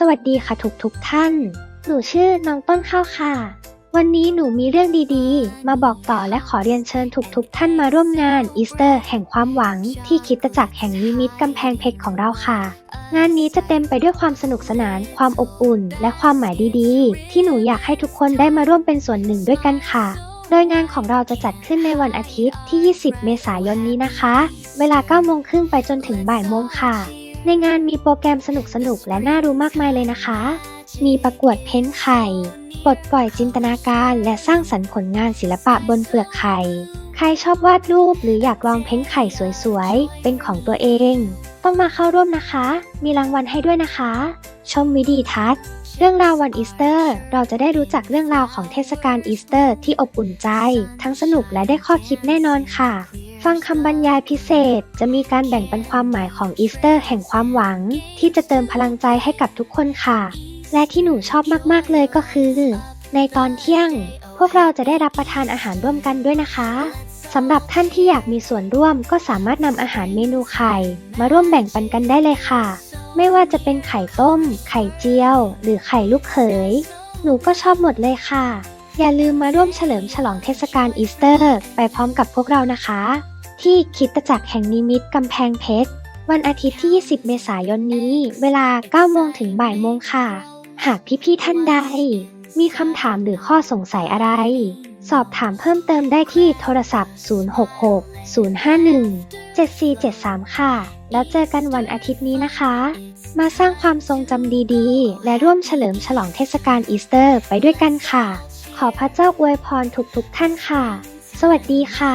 สวัสดีค่ะทุกทุกท่าน หนูชื่อน้องต้นข้าวค่ะ วันนี้หนูมีเรื่องดีๆ มาบอกต่อและขอเรียนเชิญทุกๆท่านมาร่วมงานอีสเตอร์แห่งความหวังที่คิดจักรแห่งนิมิตกำแพงเพชรของเราค่ะ งานนี้จะเต็มไปด้วยความสนุกสนาน ความอบอุ่น และความหมายดีๆ ที่หนูอยากให้ทุกคนได้มาร่วมเป็นส่วนหนึ่งด้วยกันค่ะ โดยงานของเราจะจัดขึ้นในวันอาทิตย์ที่ 20 เมษายนนี้นะคะ เวลา9โมงครึ่งไปจนถึงบ่ายโมงค่ะ ในงานมีโปรแกรมสนุกๆและน่ารู้มากมายเลยนะคะ มีประกวดเพ้นไข่ ปลดปล่อยจินตนาการและสร้างสรรค์ผลงานศิลปะบนเปลือกไข่ ใครชอบวาดรูปหรืออยากลองเพ้นไข่สวยๆ เป็นของตัวเอง ต้องมาเข้าร่วมนะคะ มีรางวัลให้ด้วยนะคะ ชมวิดีทัศน์เรื่องราววันอีสเตอร์ เราจะได้รู้จักเรื่องราวของเทศกาลอีสเตอร์ที่อบอุ่นใจ ทั้งสนุกและได้ข้อคิดแน่นอนค่ะ ฟังคำบรรยายพิเศษจะมีการแบ่งปันความหมายของอีสเตอร์แห่งความหวัง ที่จะเติมพลังใจให้กับทุกคนค่ะ และที่หนูชอบมากๆเลยก็คือ ในตอนเที่ยง พวกเราจะได้รับประทานอาหารร่วมกันด้วยนะคะสำหรับท่านที่อยากมีส่วนร่วมก็สามารถนำอาหารเมนูไข่ มาร่วมแบ่งปันกันได้เลยค่ะ ไม่ว่าจะเป็นไข่ต้ม ไข่เจียว หรือไข่ลูกเขย หนูก็ชอบหมดเลยค่ะ อย่าลืมมาร่วมเฉลิมฉลองเทศกาลอีสเตอร์ ไปพร้อมกับพวกเรานะคะ ที่คิดตจักรแห่งนิมิตกำแพงเพชร วันอาทิตย์ที่ 20 เมษายนนี้ เวลา 9 โมงถึงบ่ายโมงค่ะ หากพี่ๆท่านใด มีคำถามหรือข้อสงสัยอะไร สอบถามเพิ่มเติมได้ที่โทรศัพท์ 066 051 7473 ค่ะ แล้วเจอกันวันอาทิตย์นี้นะคะ มาสร้างความทรงจำดีๆ และร่วมเฉลิมฉลองเทศกาลอีสเตอร์ไปด้วยกันค่ะ ขอพระเจ้าอวยพรทุกๆท่านค่ะ สวัสดีค่ะ